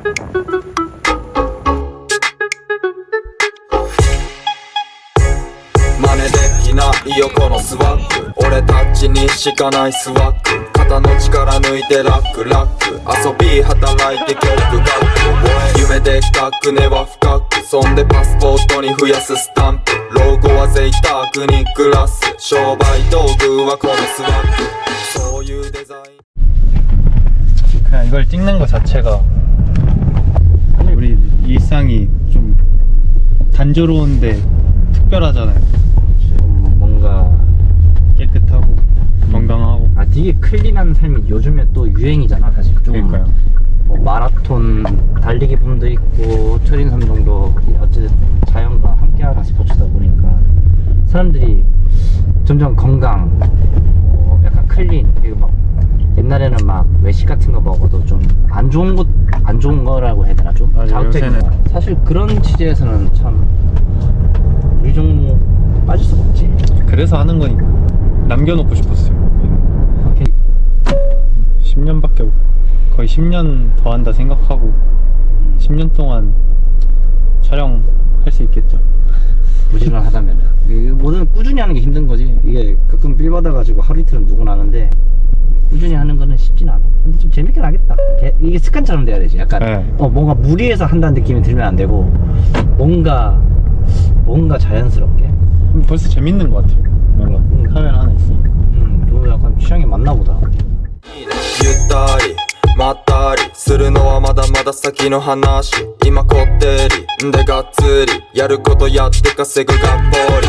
真似できない横のスワック俺たちにしかないスワック肩の力抜いてラックラック遊び働いて曲が夢で深く根は深くそんでパスポートに増やすスタンプ老後は贅沢に暮らす商売道具はこのスワックそういうデザイン그냥 이걸 찍는 거 자체가 일상이 좀 단조로운데 특별하잖아요. 음, 뭔가 깨끗하고 건강하고. 아 되게 클린한 삶이 요즘에 또 유행이잖아 사실 좀 그러니까요. 뭐 마라톤 달리기 붐도 있고 철인 삼동도 어쨌든 자연과 함께하는 스포츠다 보니까 사람들이 점점 건강 뭐 약간 클린 그리고 막 옛날에는 막 외식 같은 거 먹어도 좀 안 좋은 것 안 좋은 거라고 해야 되나 좀 맞아요, 자극적인 요새는. 거 사실 그런 취지에서는 참 우리 종목 빠질 수가 없지 그래서 하는 거니까. 남겨놓고 싶었어요. 이렇게 10년밖에 거의 10년 더 한다 생각하고 10년 동안 촬영할 수 있겠죠. 부지런하다면 이게 뭐든 꾸준히 하는 게 힘든 거지 이게 가끔 빌 받아가지고 하루 이틀은 누구나 하는데 꾸준히 하는 거는 쉽진 않아 근데 좀 재밌긴 하겠다 개- 이게 습관처럼 돼야 되지 약간 네. 어 뭔가 무리해서 한다는 느낌이 들면 안 되고 뭔가 뭔가 자연스럽게 벌써 재밌는 것 같아요. 뭔가 카메라 하나 있으니까. 음 너 약간 취향이 맞나 보다 ゆったりまったりするのはまだまだ先の話今こってりんでがっつりやることやって稼ぐがっぽり